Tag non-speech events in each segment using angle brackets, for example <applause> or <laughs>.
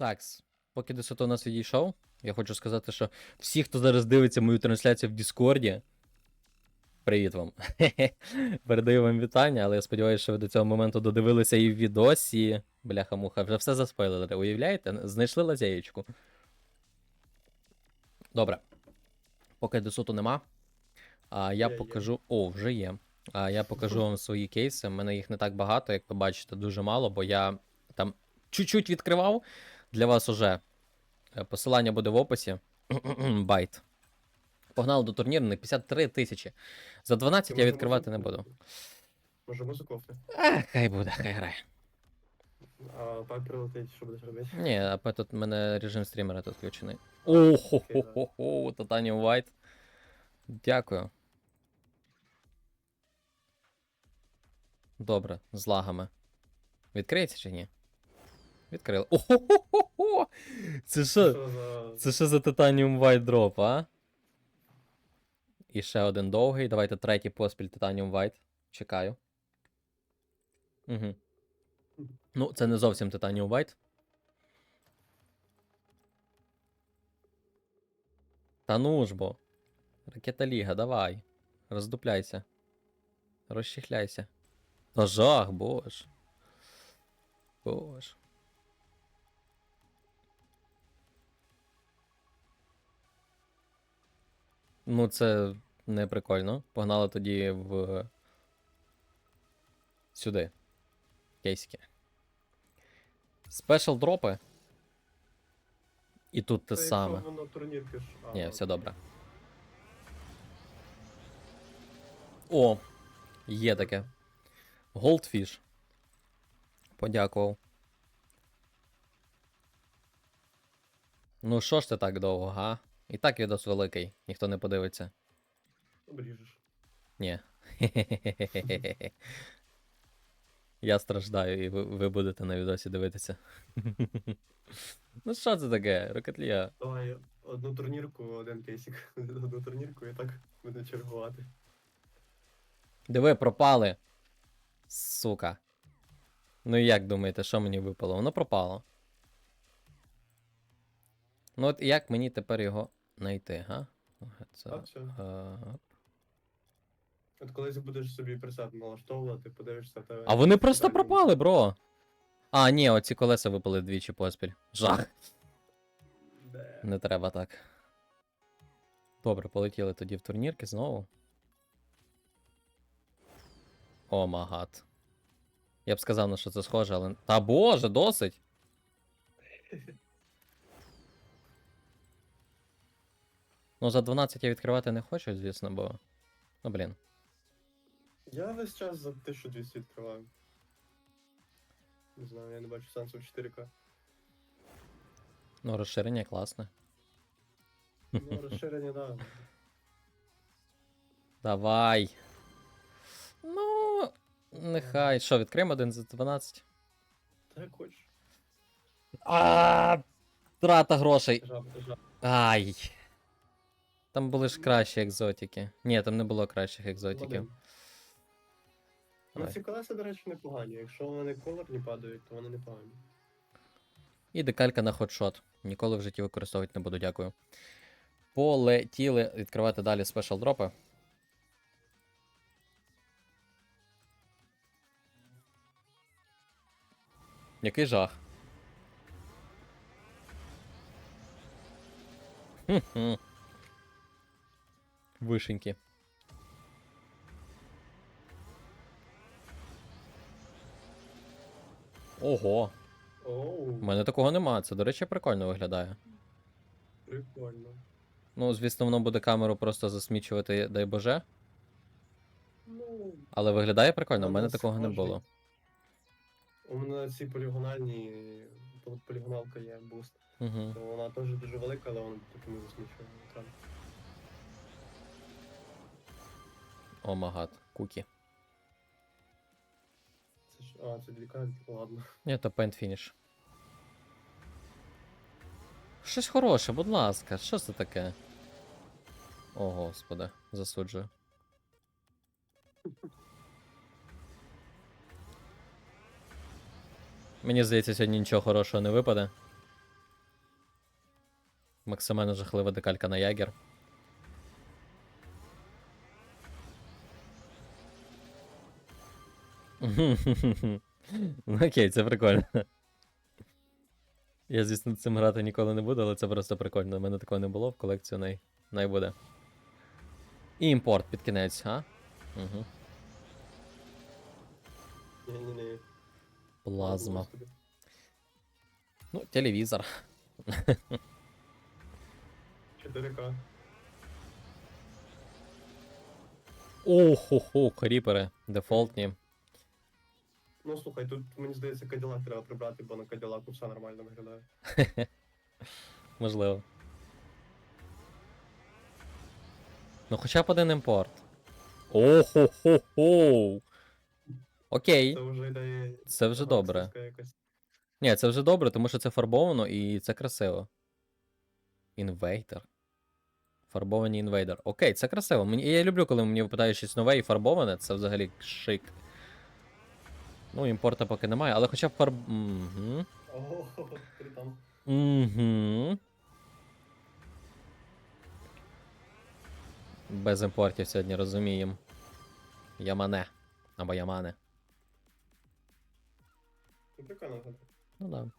Так, поки Десото у нас відійшов, я хочу сказати, що всі, хто зараз дивиться мою трансляцію в Діскорді, привіт вам. <laughs> Передаю вам вітання, але я сподіваюся, що ви до цього моменту додивилися і в відосі. Бляха-муха, вже все заспойлери, уявляєте? Знайшли лазяєчку. Добре. Поки Десоту нема, а я Є, є. покажу. О, вже є. А я покажу вам свої кейси. У мене їх не так багато, як ви бачите, дуже мало, бо я там чуть-чуть відкривав. Для вас уже е, посилання буде в описі. <clears throat> Байт. Погнали до турнірних 53 тисячі. За 12 я відкривати не буду. Може музику офти? А, хай буде, хай грає. А пак прилетить, що будеш робити? Ні, а тут в мене режим стрімера тут включений. Охо-хо-хо-хо, Titanium White. Дякую. Добре, з лагами. Відкриється чи ні? Відкрили. Охо-хо-хо-хо! Це що? Це що за Titanium White Drop, а? І ще один довгий. Давайте третій поспіль Titanium White. Чекаю. Угу. Ну, це не зовсім Titanium White. Та ну ж бо. Ракета Ліга, давай. Роздупляйся. Розчихляйся. Та жах, боже. Боже. Ну, це не прикольно. Погнали тоді в. Сюди. Кейсики. Спешл дропи. І тут те Це саме. Воно турнірки ж. а, Ні, все добре. О, є таке. Goldfish. Подякував. Ну, що ж ти так довго, га? І так відос великий, ніхто не подивиться. Обріжеш. Ні. <laughs> Я страждаю, і ви, ви будете на відосі дивитися. <laughs> ну що це таке? Рокетлія. Давай одну турнірку, один кейсик. <laughs> Одну турнірку і так буде чергувати. Диви, пропали. Сука. Ну і як думаєте, що мені випало? Воно пропало. Ну от як мені тепер його знайти, га? Це, Так, все. е, От колись будеш собі присад налаштовувати, подивишся тебе. А вони просто пропали, бро. А, ні, оці колеса випали двічі поспіль. Жах. Де? Не треба так. Добре, полетіли тоді в турнірки знову. О, магат. Я б сказав, на що це схоже, але. Та боже, досить! <laughs> Ну, за 12 я відкривати не хочу, звісно, бо. Ну, блін. Я весь час за 1200 відкриваю. Не знаю, я не бачу сенсу в 4К. Ну, розширення класне. Ну, розширення, да. Давай. Ну, нехай. Що, відкриємо один за 12? Так як хочеш. А, Трата грошей. Жаб, жаб. Ай. Там були ж кращі екзотики. Ні, там не було кращих екзотиків. Ну, Давай. ці колеса, до речі, непогані. Якщо вони колорні падають, то вони непогані. І декалька на ходшот. Ніколи в житті використовувати не буду, дякую. Полетіли відкривати далі спешл дропи. Який жах. Хм-хм. Вишеньки. Ого, у мене такого нема. Це, до речі, прикольно виглядає. прикольно. Ну, звісно, воно буде камеру просто засмічувати, дай боже. Ну, Але виглядає прикольно, у Воно мене такого не схоже. було. у мене ці полігональні, пол- полігоналка є буст. Угу. Вона теж дуже велика, але вона таки не засмічує екран. О, магат, кукі. Це ж. А, це двікальки, ладно. Ні, то paint finish. Щось хороше, будь ласка, що це таке? О, господи, засуджую. Мені здається, сьогодні нічого хорошого не випаде. Максимально жахлива декалька на ягер. <laughs> Ну окей, це прикольно. Я, звісно, цим грати ніколи не буду, але це просто прикольно. У мене такого не було в колекцію най, най буде. І імпорт під кінець, а? Угу. Ні-ні-ні. Плазма. Ну, телевізор. <laughs> 4К. Охо-хо, кріпери. Дефолтні. Ну слухай, тут мені здається, Каділак треба прибрати, бо на Каділаку все нормально виглядає. <laughs> Можливо. Ну, хоча б один імпорт. Охо-хо-хо. Окей. Це вже йде. Це вже добре. якась. Ні, це вже добре, тому що це фарбовано і це красиво. Інвейдер. Фарбовані інвейдер. Окей, це красиво. Мені, я люблю, коли мені випадає щось нове і фарбоване, це взагалі шик. Ну, імпорта поки немає, але хоча б фарб. Угу. Ого, ти там. Угу. Без імпортів сьогодні розуміємо. Ямане. Або Ямане. Ну, прикольно. Ну да.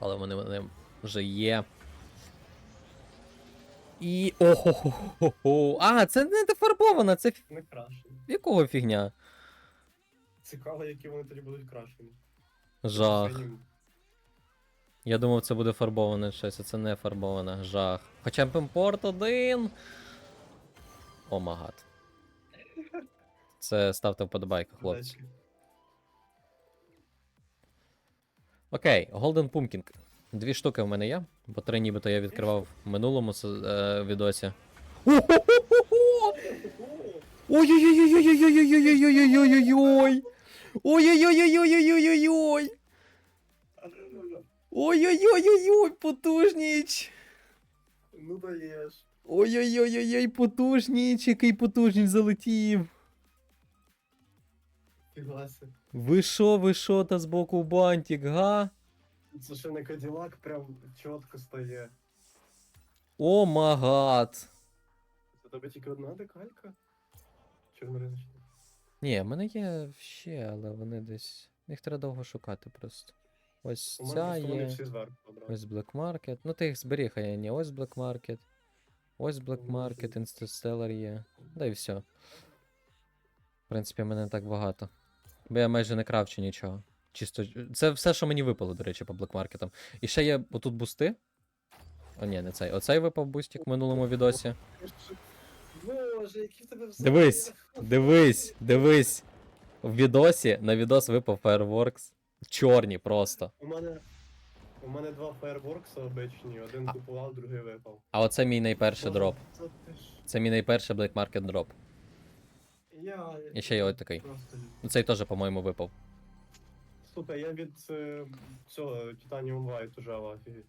Але вони, вони вже є. І. Охо-хо-хо-хо. А, це не дефарбована, це Не крашені. якого фігня? Цікаво, які вони тоді будуть крашені. Жах. Я думав, це буде фарбоване щось, а це не фарбоване. Жах. Хоча б імпорт один. О магад. Це ставте вподобайку, хлопці. Окей, Golden Pumpkin. Дві штуки в мене є, бо три нібито я відкривав в минулому е, відосі. О-хо-хо-хо-хо! Ой-ой-ой-ой-ой-ой-ой-ой! Ой-ой-ой-ой-ой, потужніч! Ну даєш. Ой-ой-ой-ой-ой, потужніч, який потужніч залетів. Ви шо, ви шо, та збоку бантик, га? Це ще не каділак, прям чітко стає. О, магат. Це тебе тільки одна декалька? Чорнориночна. Ні, в мене є ще, але вони десь. Їх треба довго шукати просто. Ось У ця вони є. всі зверху одразу. Ось Black Market. Ну ти їх зберіг, а я ні. Ось Black Market. Ось Black Ну, Market, Interstellar є. Да і все. В принципі, мене не так багато. Бо я майже не кравчу нічого. Чисто. Це все, що мені випало, до речі, по Black Market. І ще є отут бусти. О, ні, не цей. Оцей випав бустик в минулому відосі. Боже, які в тебе все. Дивись, дивись, дивись. В відосі на відос випав Fireworks. Чорні просто. У мене. У мене два фаєрворкса обичні, один А- купував, другий випав. А оце мій найперший Боже, дроп. Це ти ж. Це мій найперший Black Market дроп. Я. І ще є ось такий. Просто... Ну цей теж, по-моєму, випав. Слухай, я від е, цього Titanium White уже в афігі.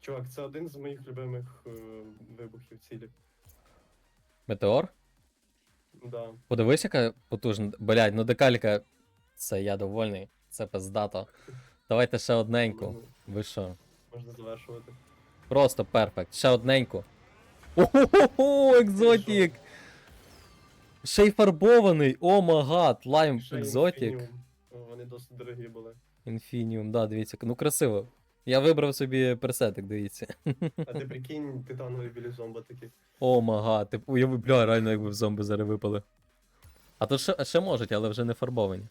Чувак, це один з моїх любимих е, вибухів цілі. Метеор? Да. Подивись, яка потужна. Блядь, ну декалька. Це я довольний. Це пиздато. Давайте ще одненьку. Ну, Ви що? Можна завершувати. Просто перфект. Ще одненьку. Ого, екзотік! Ще й фарбований! О магад! Лайм екзотік. Вони досить дорогі були. Інфініум, да, дивіться. Ну красиво. Я вибрав собі персетик, дивіться. А ти прикинь, титанові білі зомби такі. О мага, ти уяви, бля, реально якби в зомби зараз випали. А то ще, ще можуть, але вже не фарбовані.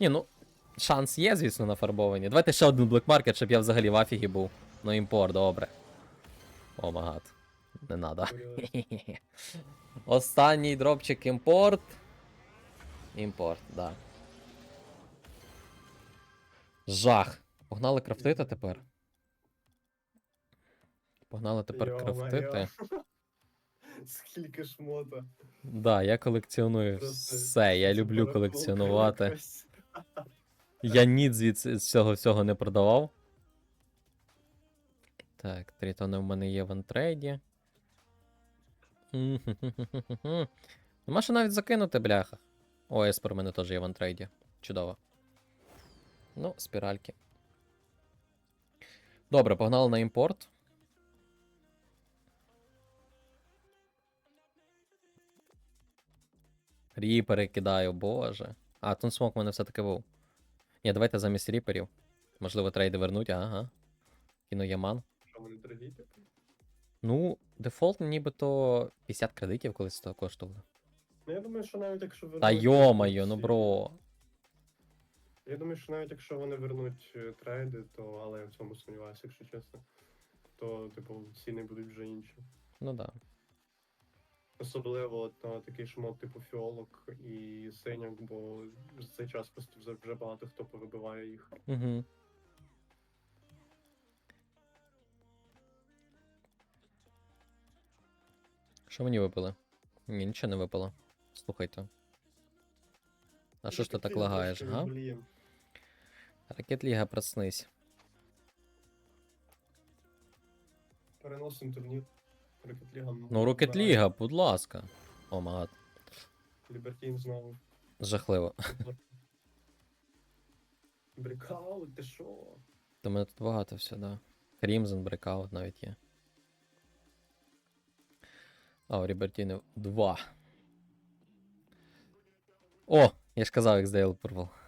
Ні, ну, шанс є, звісно, на фарбовані. Давайте ще один Black Market, щоб я взагалі в афігі був. Ну, імпорт, добре. О магад. Не надо. Останній дропчик імпорт. Імпорт, да. Жах. Погнали крафтити тепер. Погнали тепер Йо-моє. крафтити. <laughs> Скільки шмота. Да, я колекціоную Просто все. Я люблю колекціонувати. Я ні звідси з цього всього не продавав. Так, трітони в мене є в антрейді. Нема що навіть закинути, бляха. О, еспер в мене теж є в антрейді. Чудово. Ну, спіральки. Добре, погнали на імпорт. Ріпери кидаю, боже. А, тунсмок у мене все-таки був. Ні, давайте замість ріперів. Можливо, трейди вернуть, ага. Кіно Яман. Що вони дорогі? Ну, дефолт нібито 50 кредитів колись коштували. Ну я думаю, що навіть якщо ви. Та йомайо, ну бро. Я думаю, що навіть якщо вони вернуть е, трейди, то але я в цьому сумніваюся, якщо чесно. То, типу, ціни будуть вже інші. Ну да. Особливо от на такий шмот, типу фіолок і синяк, бо за цей час просто вже- багато хто повибиває їх. Угу. Що мені випало? Ні, нічого не випало. Слухайте. А що ж ти так лагаєш, га? Відволієм. Ракет Ліга, проснись. Переносимо турнір. Рокет Ліга. Ну, Рокет Ліга, будь ласка. О, магад. Лібертін знову. Жахливо. <laughs> Брекаут, ти що? Та мене тут багато все, да. Crimson Breakout навіть є. А, у Рібертіни 2. О! Я ж казав, XDL порвав.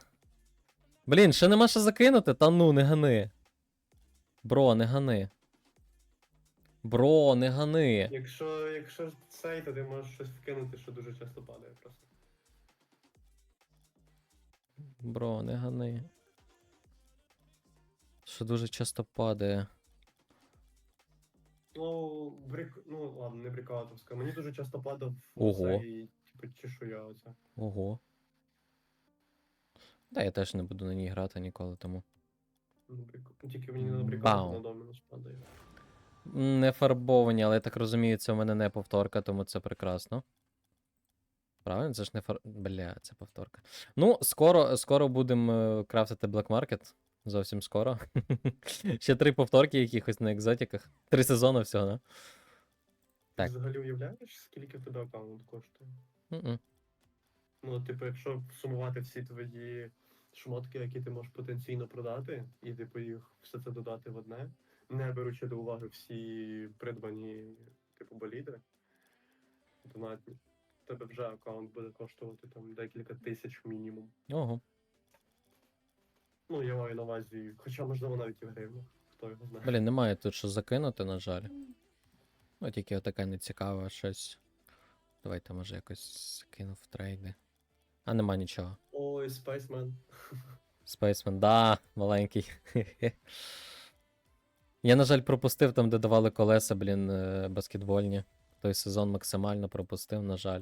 Блін, ще нема що закинути? Та ну, не гани. Бро, не гани. Бро, не гани. Якщо, якщо цей, то ти можеш щось вкинути, що дуже часто падає просто. Бро, не гани. Що дуже часто падає. Ну, брик... ну ладно, не брикаутовська. Мені дуже часто падав Ого. цей, типу, чешуя оця. Ого. Та я теж не буду на ній грати ніколи тому. Ну, Тільки мені не на Бау. на домінус падає. Не фарбовані, але я так розумію, це в мене не повторка, тому це прекрасно. Правильно, це ж не фар. Бля, це повторка. Ну, скоро, скоро будемо е, крафтити Black Market. Зовсім скоро. <laughs> Ще три повторки якихось на екзотиках. Три сезони всього, да? Так. Ти взагалі уявляєш, скільки в тебе аккаунт коштує? Мгм. Ну, типу, якщо сумувати всі твої шмотки, які ти можеш потенційно продати, і типу їх все це додати в одне, не беручи до уваги всі придбані, типу, боліди, донатні, в тебе вже аккаунт буде коштувати там декілька тисяч мінімум. Ого. Ну, я маю на увазі, хоча можливо навіть і в гривнях, хто його знає. Блін, немає тут що закинути, на жаль. Ну, тільки отаке нецікаве щось. Давайте, може, якось закину в трейди. А нема нічого. Ой, Spaceman. Спейсмен, да, маленький. <laughs> Я, на жаль, пропустив там, де давали колеса, блін, е, баскетбольні. Той сезон максимально пропустив, на жаль.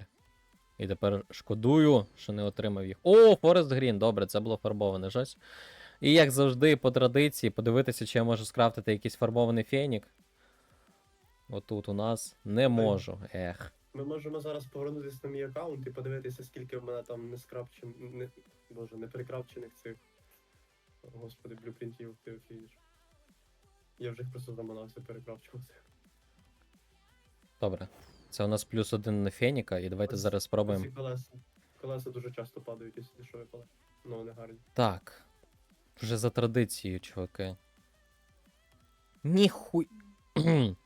І тепер шкодую, що не отримав їх. О, Форест Грін, добре, це було фарбоване щось. І як завжди, по традиції, подивитися, чи я можу скрафтити якийсь фарбований фенік. Отут у нас не можу. Ех. Ми можемо зараз повернутися на мій аккаунт і подивитися, скільки в мене там не скрапчен... не... Боже, не прикрапчених цих. Господи, блюпринтів ти офігіш. Я вже їх просто заманався перекрапчувати. Добре. Це у нас плюс один на феніка, і давайте Ось- зараз спробуємо. Ці колеса. Колеса дуже часто падають, якщо що випали. Ну, вони гарні. Так. Вже за традицією, чуваки. Ніхуй. <clears throat>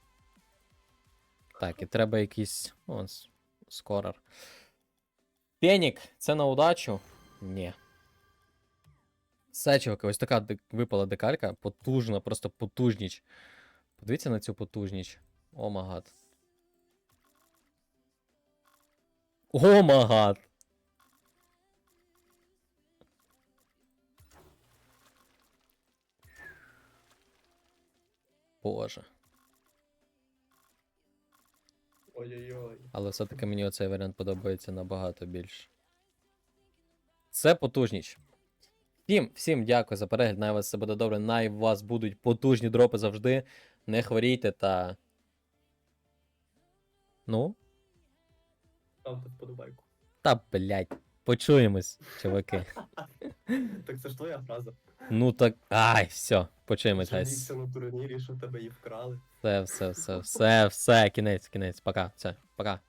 так, і треба якийсь. С- скорер. Фенік, це на удачу? Ні. Все, чуваки, ось така випала декалька. Потужна, просто потужніч. Подивіться на цю потужніч. О магад. О магад. Боже. Ой-ой-ой. Але все-таки мені оцей варіант подобається набагато більше. Це потужніч. Всім, всім дякую за перегляд. Най вас все буде добре. Най у вас будуть потужні дропи завжди. Не хворійте та. Ну, Ставте вподобайку. та блять. Почуємось, чуваки. <laughs> Так це ж твоя фраза. Ну так. Ай, все, гайс. На турнірі, що тебе і вкрали. Все, все, все, все, все, кінець, кінець. Пока, все, пока.